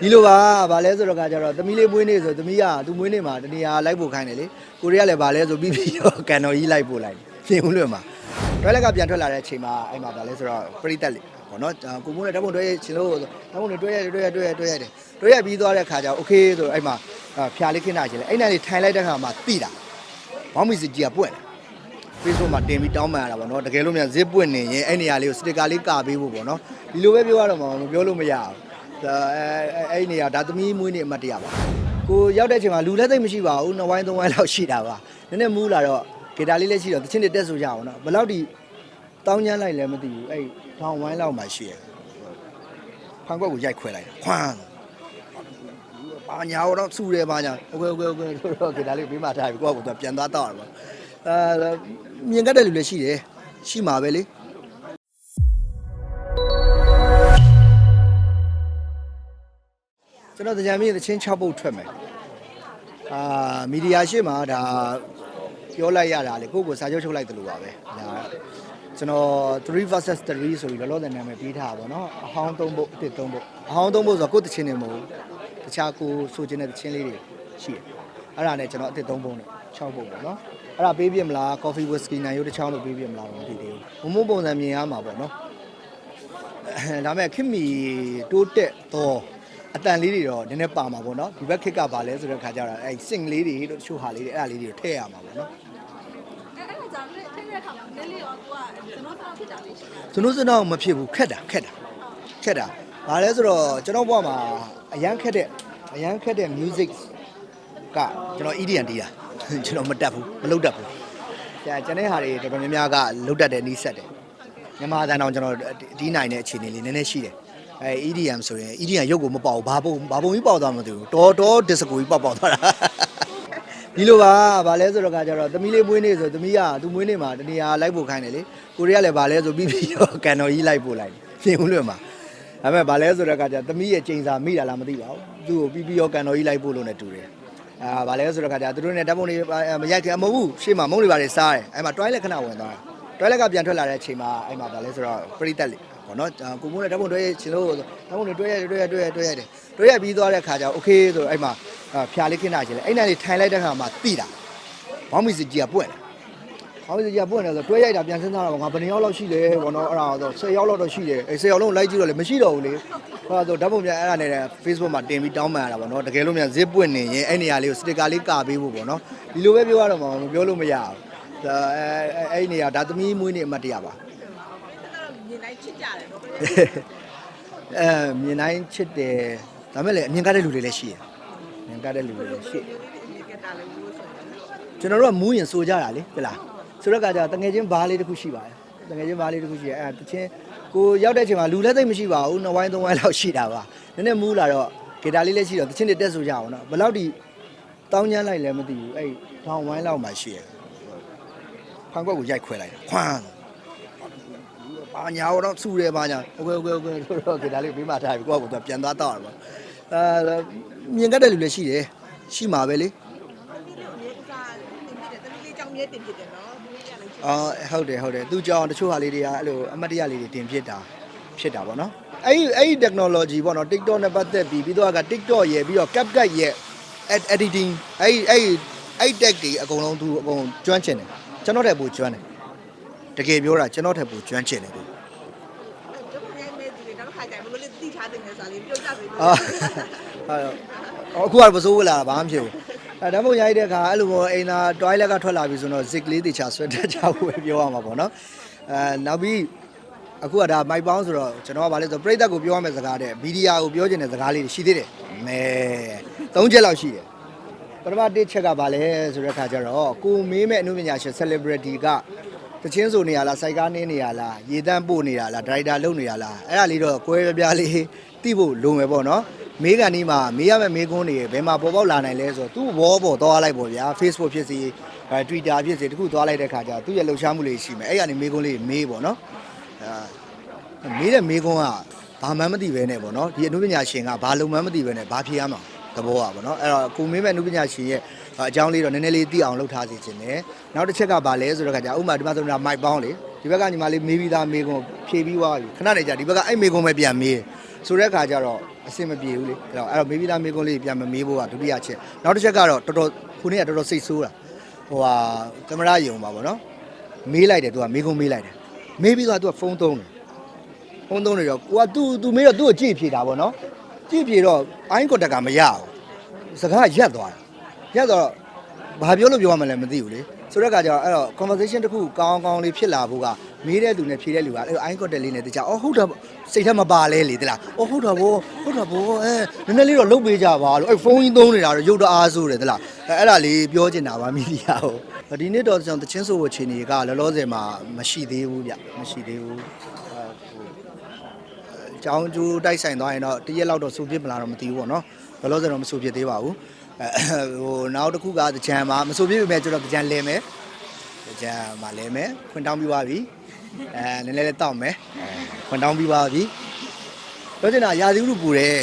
ဒီလိုပါဗာလဲဆိုတော့ကကြတော့သမီးလေးမွေးနေ့ဆိုသမီးကသူမွေးနေ့မှာတနေရာလိုက်ဖို့ခိုင်းတယ်လေကိုရီးယားလည်းဗာလဲဆိုပြီးပြီးတော့ကန်တော်ကြီးလိုက်ပို့လိုက်ပြင်ဦးလွင်မှာတွဲလက်ကပြန်ထွက်လာတဲ့အချိန်မှာအဲ့မှာဗာလဲဆိုတော့ပရိသတ်လေးပေါ့နော်ကိုမိုးနဲ့ဓာတ်ပုံတွဲရချင်းလို့ဓာတ်ပုံတွေတွဲရတယ်တွဲရတွဲရတွဲရတယ်တွဲရပြီးသွားတဲ့ခါကျโอเคဆိုတော့အဲ့မှာဖျားလေးခင်းတာချင်းလေအဲ့နဲ့လေးထိုင်လိုက်တဲ့ခါမှာတိတာဘောင်းမီစကြီးကပွင့်တယ် Facebook မှာတင်ပြီးတောင်းပန်ရတာပေါ့နော်တကယ်လို့မြန် zip ပွင့်နေရင်အဲ့နေရာလေးကိုစတစ်ကာလေးကာပေးဖို့ပေါ့နော်ဒီလိုပဲပြောရတော့မှာမပြောလို့မရဘူးဒါ အဲအဲ့နေရာဒါသမီးမွေးနေအမတ်တရပါကိုရောက်တဲ့အချိန်မှာလူလည်းသိမ့်မရှိပါဘူးနှစ်ဝိုင်းသုံးဝိုင်းလောက်ရှိတာပါနည်းနည်းမူးလာတော့ဂီတာလေးလည်းရှိတော့တချင်းတွေတက်ဆိုကြအောင်နော်ဘယ်လောက်ဒီတောင်းချမ်းလိုက်လည်းမသိဘူးအဲ့ထောင်ဝိုင်းလောက်မှရှိရဖန်ကွက်ကိုရိုက်ခွဲလိုက်ခွန်းပါညာတော့စူတယ်ပါညာဟုတ်ကဲ့ဟုတ်ကဲ့ဟုတ်ကဲ့ဆိုတော့ဂီတာလေးပြီးမှထားပြီကိုကကိုပြန်သွားတော့တယ်ပေါ့အာမြင်ကတဲ့လူလည်းရှိတယ်ရှိမှာပဲလေ ကျွန်တော်တရားမင်းသချင်း6ပုတ်ထွက်မယ်အာမီဒီယာရှေ့မှာဒါပြောလိုက်ရတာလေကိုယ့်ကိုစာချုပ်ချုပ်လိုက်တယ်လို့ပါပဲဒါကျွန်တော်3 versus 3ဆိုပြီးလောလောဆယ်နာမည်ပေးထားတာပေါ့နော်အဟောင်း3ပုတ်အစ်3ပုတ်အဟောင်း3ပုတ်ဆိုတော့ကိုယ့်သချင်းတွေမဟုတ်ဘူးတခြားကိုဆိုချင်တဲ့သချင်းလေးတွေရှိတယ်အဲ့ဒါနဲ့ကျွန်တော်အစ်3ပုတ်နဲ့6ပုတ်ပေါ့နော်အဲ့ဒါပေးပြမလား coffee whiskey နိုင်ရိုးတစ်ချောင်းလို့ပေးပြမလားတော့မသိသေးဘူးမမိုးပုံစံမြင်ရမှာပေါ့နော်ဒါမဲ့ခင်မီတိုးတက်တော့ အတန်လေးတွေတော့နည်းနည်းပါမှာပေါ့နော်ဒီဘက်ခစ်ကပါလဲဆိုတဲ့ခါကျတော့အဲစင်လေးတွေတို့တချို့ဟာလေးတွေအဲ့ဒါလေးတွေထည့်ရမှာပေါ့နော်အဲ့အဲ့ဒါကြောင့်လေထိတဲ့ခါမှာလေးလေးရောကိုကကျွန်တော်တော့ဖြစ်တာလေးရှိတာကျွန်တော်စတော့မဖြစ်ဘူးခက်တာခက်တာခက်တာဘာလဲဆိုတော့ကျွန်တော်ဘဝမှာအရန်ခက်တဲ့အရန်ခက်တဲ့ music ကကျွန်တော် EDM တီးတာကျွန်တော်မတက်ဘူးမလုပ်တတ်ဘူးကျန်ကျန်တဲ့ဟာတွေတော်တော်များများကလုပ်တတ်တယ်နီးစက်တယ်မြန်မာတန်အောင်ကျွန်တော်တီးနိုင်တဲ့အခြေအနေလေးနည်းနည်းရှိတယ် အဲ EDM ဆိုရင် EDM ရုပ်ကိုမပေါဘူးဘာပုံဘာပုံကြီးပေါက်သွားမှမသိဘူးတော်တော် disco ကြီးပေါက်ပေါက်သွားတာဒီလိုပါဗာလဲဆိုတော့ကကြတော့သမီးလေးမွေးနေ့ဆိုသမီးကသူမွေးနေ့မှာတနေရာလိုက်ဖို့ခိုင်းတယ်လေကိုရီးယားလည်းဗာလဲဆိုပြီးပြီးတော့ကန်တော်ကြီးလိုက်ပို့လိုက်ပြင်ဦးလွင်မှာဒါပေမဲ့ဗာလဲဆိုတော့ကကြသမီးရဲ့ချိန်စာမိတာလားမသိပါဘူးသူ့ကိုပြီးပြီးတော့ကန်တော်ကြီးလိုက်ပို့လို့နဲ့တူတယ်အာဗာလဲဆိုတော့ကကြသူတို့နဲ့ဓာတ်ပုံတွေမရိုက်ခင်မဟုတ်ဘူးရှေ့မှာမုံတွေပါတွေစားတယ်အဲ့မှာ toilet ခဏဝင်သွားတယ် toilet ကပြန်ထွက်လာတဲ့အချိန်မှာအဲ့မှာဗာလဲဆိုတော့ပရိသတ်လေး ပေါ့နော်ကိုမိုးနဲ့ဓာတ်ပုံတွဲချင်းလို့ဓာတ်ပုံတွေတွဲရတယ်တွဲရတွဲရတွဲရတယ်တွဲရပြီးသွားတဲ့ခါကျတော့ okay ဆိုတော့အဲ့မှာဖျားလေးခင်းတာချင်းလေအဲ့နဲ့လေးထိုင်လိုက်တဲ့ခါမှာတိတာဘောင်းမီစကြီးကပွင့်တယ်။ဘောင်းမီစကြီးကပွင့်တယ်ဆိုတော့တွဲရိုက်တာပြန်စဉ်းစားတော့ငါဘယ်နှစ်ယောက်လောက်ရှိလဲဘောနော်အဲ့ဒါဆို10ယောက်လောက်တော့ရှိတယ်။အဲ10ယောက်လုံးလိုက်ကြည့်တော့လည်းမရှိတော့ဘူးလေ။ဟောဆိုဓာတ်ပုံပြန်အဲ့ဒါနဲ့ Facebook မှာတင်ပြီးတောင်းပန်ရတာပေါ့နော်။တကယ်လို့မြန် zip ပွင့်နေရင်အဲ့နေရာလေးကိုစတစ်ကာလေးကာပေးဖို့ပေါ့နော်။ဒီလိုပဲပြောရတော့မှာမပြောလို့မရဘူး။ဒါအဲအဲ့နေရာဒါသမီးမွေးနေအမှတ်တရပါအဲ့တော့ မြင်တိုင်းချစ်ကြတယ်နော်။အဲမြင်တိုင်းချစ်တယ်။ဒါမဲ့လည်းအမြင်ကားတဲ့လူတွေလည်းရှိတယ်။မြင်ကားတဲ့လူတွေလည်းရှိတယ်ဒီကတာလေးလို့ဆိုတယ်ကျွန်တော်တို့ကမူးရင်စိုးကြတာလေဟဲ့လားဆိုတော့ကကြတငယ်ချင်းဘားလေးတစ်ခုရှိပါတယ်တငယ်ချင်းဘားလေးတစ်ခုရှိရဲအဲတချင်းကိုရောက်တဲ့အချိန်မှာလူလည်းသိပ်မရှိပါဘူးနှစ်ဝိုင်းသုံးဝိုင်းလောက်ရှိတာပါနည်းနည်းမူးလာတော့ဂီတာလေးလည်းရှိတော့တချင်းတွေတက်ဆိုကြအောင်နော်ဘယ်လောက်ဒီတောင်းချမ်းလိုက်လည်းမသိဘူးအဲ့ထောင်ဝိုင်းလောက်မှရှိရဲဖန်ခွက်ကိုရိုက်ခွဲလိုက်တာခွန်း အာညာတော့စုရဲပါညာဟုတ်ကဲ့ဟုတ်ကဲ့ဟုတ်ကဲ့တို့တော့ကဒါလေးပေးမထားပြီကိုကကိုသူပြန်သွားတော့တယ်ပေါ့အဲမြင်ကတဲ့လူလည်းရှိတယ်ရှိမှာပဲလေအော်ဟုတ်တယ်ဟုတ်တယ်သူကြောင်တချို့ဟာလေးတွေကအဲ့လိုအမတ်တရလေးတွေတင်ဖြစ်တာဖြစ်တာပေါ့နော်အဲ့ဒီအဲ့ဒီ technology ပေါ့နော် TikTok နဲ့ပတ်သက်ပြီးပြီးတော့က TikTok ရယ်ပြီးတော့ CapCut ရယ် editing အဲ့အဲ့အဲ့ tech တွေအကုန်လုံးသူအကုန်ကျွမ်းကျင်တယ်ကျွန်တော်ထက်ပိုကျွမ်းတယ်တကယ်ပြောတာကျွန်တော်ထက်ပိုကျွမ်းကျင်တယ် ယ်လိုလဲတိထားတဲ့နေစားလေးပြောကြပြီအာဟုတ်အခုကတော့မစိုးဘူးလားဘာမှမဖြစ်ဘူးအဲဓာတ်ပုံရိုက်တဲ့အခါအဲ့လိုပေါ့အိမ်သာ toilet ကထွက်လာပြီဆိုတော့ zig လေးတေချာဆွဲတက်ကြဖို့ပဲပြောရမှာပေါ့နော်အဲနောက်ပြီးအခုကဒါမိုက်ပေါင်းဆိုတော့ကျွန်တော်ကဗာလဲဆိုပြိသက်ကိုပြောရမယ့်စကားတဲ့ဗီဒီယိုကိုပြောချင်တဲ့စကားလေးတွေရှိသေးတယ်မဲ၃ချက်လောက်ရှိတယ်ပထမတစ်ချက်ကဗာလဲဆိုတဲ့အခါကျတော့ကိုမေးမဲ့အမှုပညာရှင် celebrity က တချင်းဆိုနေရလားစိုက်ကားနင်းနေရလားရေတန်းပို့နေတာလားဒရိုက်တာလုပ်နေတာလားအဲ့ဒါလေးတော့ကွဲပြားပြားလေးသိဖို့လိုမယ်ပေါ့နော်မေးကန်ဒီမှာမေးရမယ့်မေးခွန်းတွေဘယ်မှာပေါ်ပေါက်လာနိုင်လဲဆိုတော့သူ့ဘောပေါ်သွားလိုက်ပေါ့ဗျာ Facebook ဖြစ်စီအဲ Twitter ဖြစ်စီတခုသွားလိုက်တဲ့ခါကျတော့သူ့ရဲ့လှုပ်ရှားမှုလေးရှိမယ်အဲ့ကနေမေးခွန်းလေးမေးပေါ့နော်အာမေးတဲ့မေးခွန်းကဘာမှန်းမသိပဲနဲ့ပေါ့နော်ဒီအမှုပညာရှင်ကဘာလုံမှန်းမသိပဲနဲ့ဘာဖြေရမှာ သဘောอ่ะပေါ့နော်အဲ့တော့ကိုမေးမဲ့အမှုပညာရှင်ရဲ့အကြောင်းလေးတော့နည်းနည်းလေးသိအောင်လုပ်ထားစီခြင်းနဲ့နောက်တစ်ချက်ကဘာလဲဆိုတော့ခါကျဥမာဒီမှာဆိုတော့မိုက်ပေါင်းလေဒီဘက်ကညီမလေးမေးပြီးသားမေးခွန်းဖြေပြီးသွားပြီခဏနေကြဒီဘက်ကအဲ့မေးခွန်းပဲပြန်မေးဆိုတဲ့ခါကျတော့အအဆင်မပြေဘူးလေအဲ့တော့အဲ့တော့မေးပြီးသားမေးခွန်းလေးပြန်မမေးဖို့ကဒုတိယချက်နောက်တစ်ချက်ကတော့တော်တော်ခုနေ့ကတော်တော်စိတ်ဆိုးတာဟိုဟာကင်မရာယုံပါဗောနော်မေးလိုက်တယ်သူကမေးခွန်းမေးလိုက်တယ်မေးပြီးတော့သူကဖုန်းသုံးတယ်ဖုန်းသုံးနေတော့ကိုကသူ့သူမေးတော့သူ့ကိုကြည့်ဖြေတာဗောနော် ကြည့်ဖြေတော့အိုင်းကွန်တက်ကမရဘူးစကားရက်သွားတယ်ရက်တော့ဘာပြောလို့ပြောရမလဲမသိဘူးလေဆိုတော့ကကြောင့်အဲ့တော့ conversation တစ်ခုကောင်းကောင်းလေးဖြစ်လာဖို့ကမေးတဲ့လူနဲ့ဖြေတဲ့လူကအဲ့ eye contact လေးနဲ့တခြားအော်ဟုတ်တာပေါ့စိတ်ထဲမပါလဲလေတလားအော်ဟုတ်တာဗောဟုတ်တာဗောအဲနည်းနည်းလေးတော့လုပ်ပေးကြပါလို့အဲ့ဖုန်းကြီးသုံးနေတာတော့ရုပ်တအားဆိုးတယ်တလားအဲ့အဲ့ဒါလေးပြောချင်တာပါမီဒီယာကိုဒီနေ့တော့ကျွန်တော်တချင်းဆိုဖို့အခြေအနေကလောလောဆယ်မှာမရှိသေးဘူးဗျမရှိသေးဘူးအဲဟိုအ ကြောင်းကျိုးတိုက်ဆိုင်သွားရင်တော့တရက်လောက်တော့စူပြစ်မလားတော့မသိဘူးပေါ့နော်လောလောဆယ်တော့မစူပြစ်သေးပါဘူးအဲဟိုနောက်တစ်ခုကတကြံမှာမစူပြစ်ပေမဲ့ကျွန်တော်တကြံလဲမယ်ကြံမှာလဲမယ်ခွန်တောင်းပြီးသွားပြီအဲနည်းနည်းလေးတောက်မယ်အဲခွန်တောင်းပြီးသွားပြီပြောချင်တာရာသီဥတုပူတယ်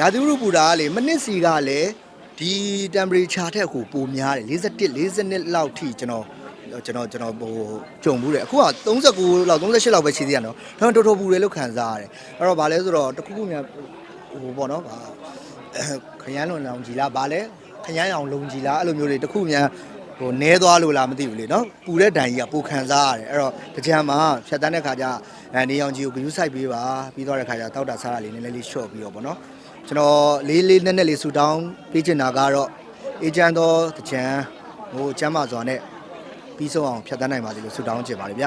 ရာသီဥတုပူတာကလေမနစ်စီကလည်းဒီ temperature ထက်ကိုပိုများတယ်41 42လောက်ထိကျွန်တော် ကျွန်တော်ကျွန်တော်ဟိုကြုံဘူးတယ်အခုက39လောက်38လောက်ပဲရှိသေးရနော်ဒါပေမဲ့တော်တော်ပူတယ်လို့ခံစားရတယ်အဲ့တော့ဗာလဲဆိုတော့တခုခုများဟိုပေါ့နော်ဗာခရမ်းလွန်လောင်ကြီးလားဗာလဲခရမ်းအောင်လုံကြီးလားအဲ့လိုမျိုးတွေတခုများဟိုနဲသွားလို့လားမသိဘူးလေနော်ပူတဲ့ဒဏ်ကြီးကပူခံစားရတယ်အဲ့တော့တကြံမှာဖြတ်တန်းတဲ့ခါကျအဲနေအောင်ကြီးကိုဂယူးဆိုင်ပေးပါပြီးသွားတဲ့ခါကျတောက်တာစားတာလေးနည်းနည်းလေးရှော့ပြီးတော့ဗောနော်ကျွန်တော်လေးလေးနက်နက်လေးဆူတောင်းပေးချင်တာကတော့အေဂျင့်တော်တကြံဟိုကျမ်းမာစွာနဲ့ ပြီးဆုံးအောင်ဖြတ်တန်းနိုင်ပါစေလို့ဆူတောင်းချင်ပါတယ်ဗျ